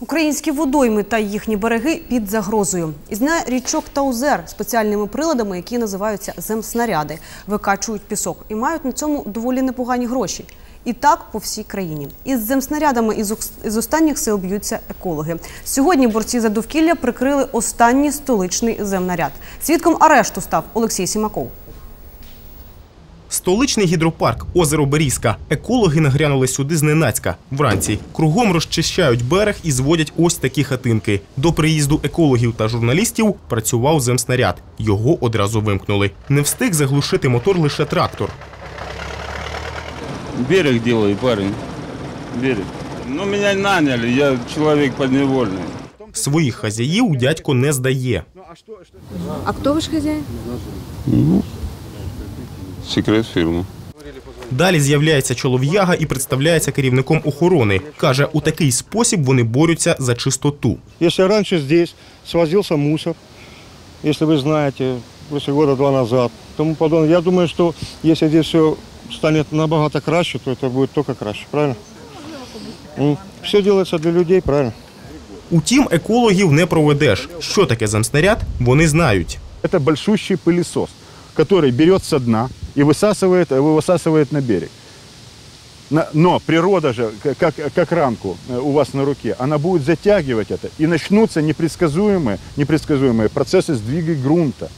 Українські водойми та їхні береги під загрозою. Із дня річок та озер спеціальними приладами, які називаються земснаряди, викачують пісок і мають на цьому доволі непогані гроші. І так по всій країні. Із земснарядами із останніх сил б'ються екологи. Сьогодні борці за довкілля прикрили останній столичний земнаряд. Свідком арешту став Олексій Сімаков. Столичний гідропарк озеро Берізка. Екологи нагрянули сюди зненацька. Вранці кругом розчищають берег і зводять ось такі хатинки. До приїзду екологів та журналістів працював земснаряд. Його одразу вимкнули. Не встиг заглушити мотор лише трактор. Берег делаю, парень. Берег. Ну, меня наняли, я человек подневольный. Своїх хазяїв дядько не здає. А кто ваш хозяин? Секрет фирмы. Далі з'являється чолов'яга і представляється керівником охорони. Каже, у такий спосіб вони борються за чистоту. Если раньше здесь свозился мусор, если вы знаете, после года два назад, тому подобное, я думаю, что если здесь все станет набагато краще, то это будет только краще, правильно? Все делается для людей, правильно? Утім, екологів не проведеш. Що таке земснаряд, вони знають. Это большущий пылесос, который берет со дна и высасывает, э, высасывает на берег. Но природа же, как, как рамку э, у вас на руке, она будет затягивать это, и начнутся непредсказуемые, непредсказуемые процессы сдвига грунта.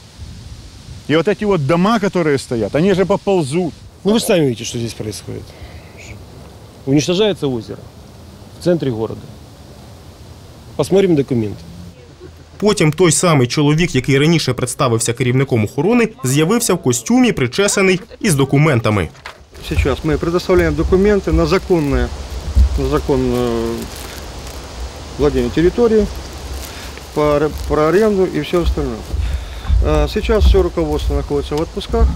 И вот эти вот дома, которые стоят, они же поползут. Ну вы сами видите, что здесь происходит. Уничтожается озеро в центре города. Посмотрим документы. Потім той самий чоловік, який раніше представився керівником охорони, з'явився в костюмі, причесаний із документами. Зараз ми предоставляємо документи на законне на законное владіння території, про аренду і все остальне. Зараз все руководство находится в отпусках.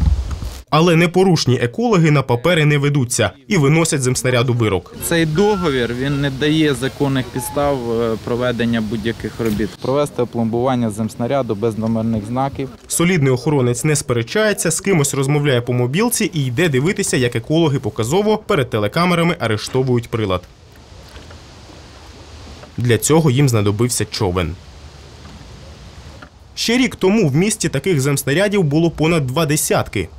Але непорушні екологи на папери не ведуться і виносять земснаряду вирок. Цей договір він не дає законних підстав е, проведення будь-яких робіт. Провести опломбування земснаряду без номерних знаків. Солідний охоронець не сперечається, з кимось розмовляє по мобілці і йде дивитися, як екологи показово перед телекамерами арештовують прилад. Для цього їм знадобився човен. Ще рік тому в місті таких земснарядів було понад два десятки.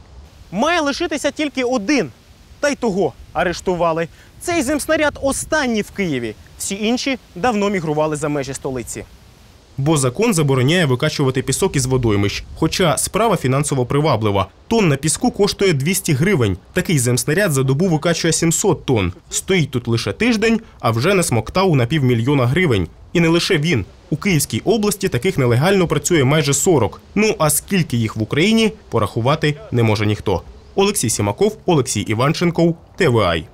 Має лишитися тільки один. Та й того арештували. Цей земснаряд останній в Києві. Всі інші давно мігрували за межі столиці. Бо закон забороняє викачувати пісок із водоймищ. Хоча справа фінансово приваблива. Тонна піску коштує 200 гривень. Такий земснаряд за добу викачує 700 тонн. Стоїть тут лише тиждень, а вже насмоктав на півмільйона гривень. І не лише він. У Київській області таких нелегально працює майже 40. Ну а скільки їх в Україні порахувати не може ніхто. Олексій Сімаков, Олексій Іванченков, ТВАЙ.